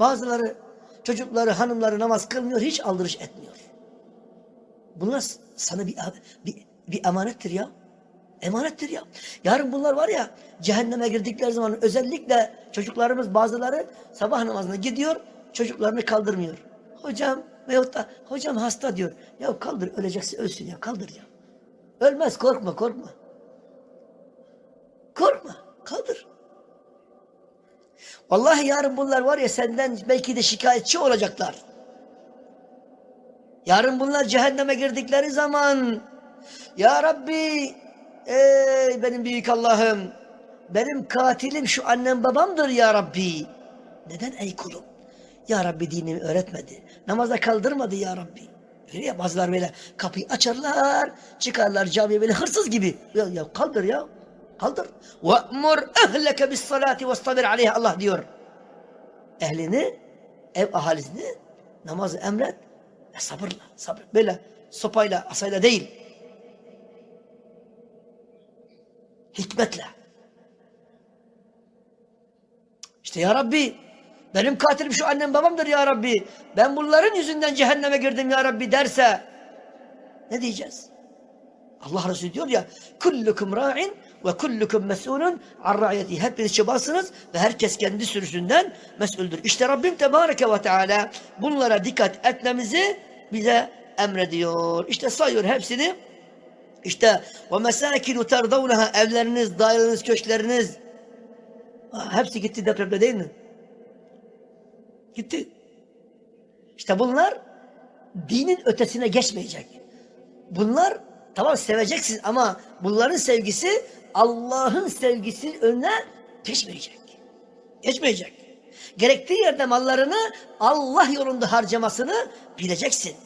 Bazıları çocukları, hanımları namaz kılmıyor, hiç aldırış etmiyor. Bunlar sana bir, bir, bir emanettir ya. Emanettir ya. Yarın bunlar var ya cehenneme girdikleri zaman özellikle çocuklarımız bazıları sabah namazına gidiyor çocuklarını kaldırmıyor. Hocam veyahut da hocam hasta diyor. Ya kaldır ölecekse ölsün ya kaldır ya. Ölmez korkma korkma. Korkma kaldır. Vallahi yarın bunlar var ya senden belki de şikayetçi olacaklar. Yarın bunlar cehenneme girdikleri zaman Ya Rabbi ey benim büyük Allah'ım benim katilim şu annem babamdır ya Rabbi. Neden ey kulum? Ya Rabbi dinimi öğretmedi. Namaza kaldırmadı ya Rabbi. Öyle ya bazılar böyle kapıyı açarlar, çıkarlar camiye böyle hırsız gibi. Ya, ya kaldır ya. Kaldır. Ve'mur ehleke bis salati vestabir aleyha Allah diyor. Ehlini, ev ahalisini namazı emret ve sabırla, sabır. Böyle sopayla, asayla değil. Hikmetle. İşte ya Rabbi benim katilim şu annem babamdır ya Rabbi. Ben bunların yüzünden cehenneme girdim ya Rabbi derse ne diyeceğiz? Allah Resulü diyor ya kullukum ra'in ve kullukum mes'ulun an ra'yeti. Hepiniz çobansınız ve herkes kendi sürüsünden mesuldür. İşte Rabbim Tebareke ve Teala bunlara dikkat etmemizi bize emrediyor. İşte sayıyor hepsini. İşte ve mesakinu terdavnaha evleriniz, daireleriniz, köşkleriniz hepsi gitti depremde değil mi? Gitti. İşte bunlar dinin ötesine geçmeyecek. Bunlar tamam seveceksin ama bunların sevgisi Allah'ın sevgisinin önüne geçmeyecek. Geçmeyecek. Gerektiği yerde mallarını Allah yolunda harcamasını bileceksin.